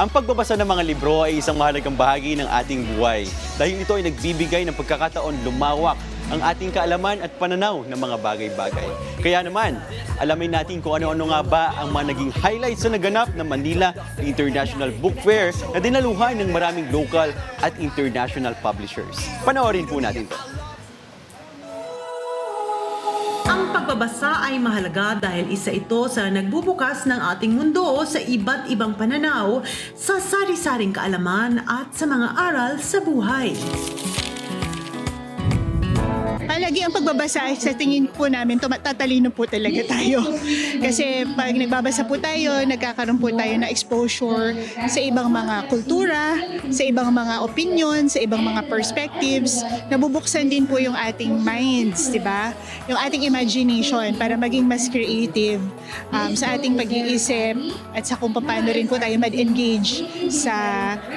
Ang pagbabasa ng mga libro ay isang mahalagang bahagi ng ating buhay dahil ito ay nagbibigay ng pagkakataon lumawak ang ating kaalaman at pananaw ng mga bagay-bagay. Kaya naman, alamin natin kung ano-ano nga ba ang mga naging highlights sa naganap ng Manila International Book Fair na dinaluhan ng maraming local at international publishers. Panoorin po natin to. Ang pagbabasa ay mahalaga dahil isa ito sa nagbubukas ng ating mundo sa iba't ibang pananaw, sa sari-saring kaalaman at sa mga aral sa buhay. Palagi ang pagbabasa sa tingin po namin tumatatalino po talaga tayo. Kasi pag nagbabasa po tayo, nagkakaroon po tayo ng exposure sa ibang mga kultura, sa ibang mga opinion, sa ibang mga perspectives. Nabubuksan din po yung ating minds, di ba? Yung ating imagination para maging mas creative um, sa ating pag-iisip at sa kung paano rin po tayo mag-engage sa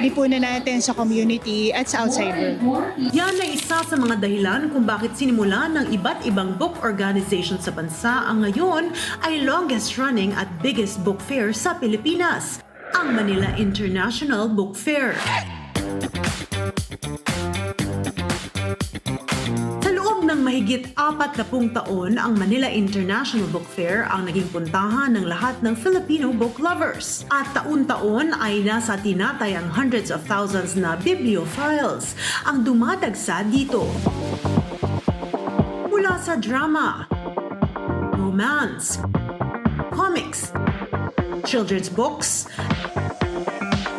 lipunan natin sa community at sa outside world. Yan ay isa sa mga dahilan kung bakit sinimulan ng iba't ibang book organization sa bansa ang ngayon ay longest running at biggest book fair sa Pilipinas, ang Manila International Book Fair. Ng mahigit apat na pung taon, ang Manila International Book Fair ang naging puntahan ng lahat ng Filipino book lovers. At taon-taon ay nasa tinatayang hundreds of thousands na bibliophiles ang dumadagsa dito. Mula sa drama, romance, comics, children's books,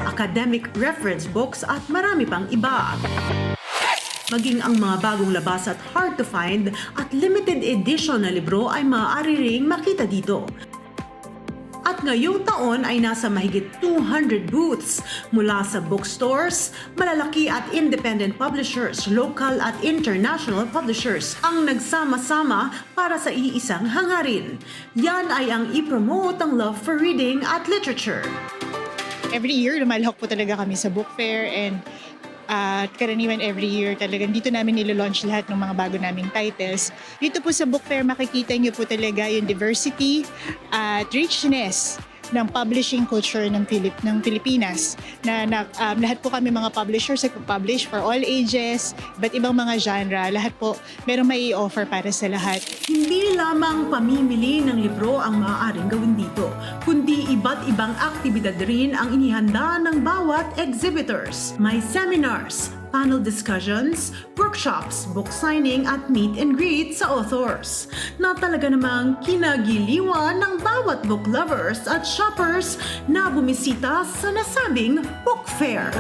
academic reference books at marami pang iba maging ang mga bagong labas at hard to find at limited edition na libro ay maaari ring makita dito. At ngayong taon ay nasa mahigit 200 booths mula sa bookstores, malalaki at independent publishers, local at international publishers ang nagsama-sama para sa iisang hangarin. Yan ay ang i-promote ang love for reading at literature. every year lumalahok po talaga kami sa book fair and at karaniwan every year talagang dito namin nilo-launch lahat ng mga bago naming titles. Dito po sa book fair makikita niyo po talaga yung diversity at richness ng publishing culture ng Pilip ng Pilipinas na, na um, lahat po kami mga publishers nagpo-publish for all ages, iba't ibang mga genre, lahat po merong mai offer para sa lahat. Hindi lamang pamimili ng libro ang maaaring gawin dito, kundi iba't ibang aktibidad rin ang inihanda ng bawat exhibitors. May seminars, panel discussions, workshops, book signing at meet and greet sa authors na talaga namang kinagiliwan ng bawat book lovers at shoppers na bumisita sa nasabing book fair.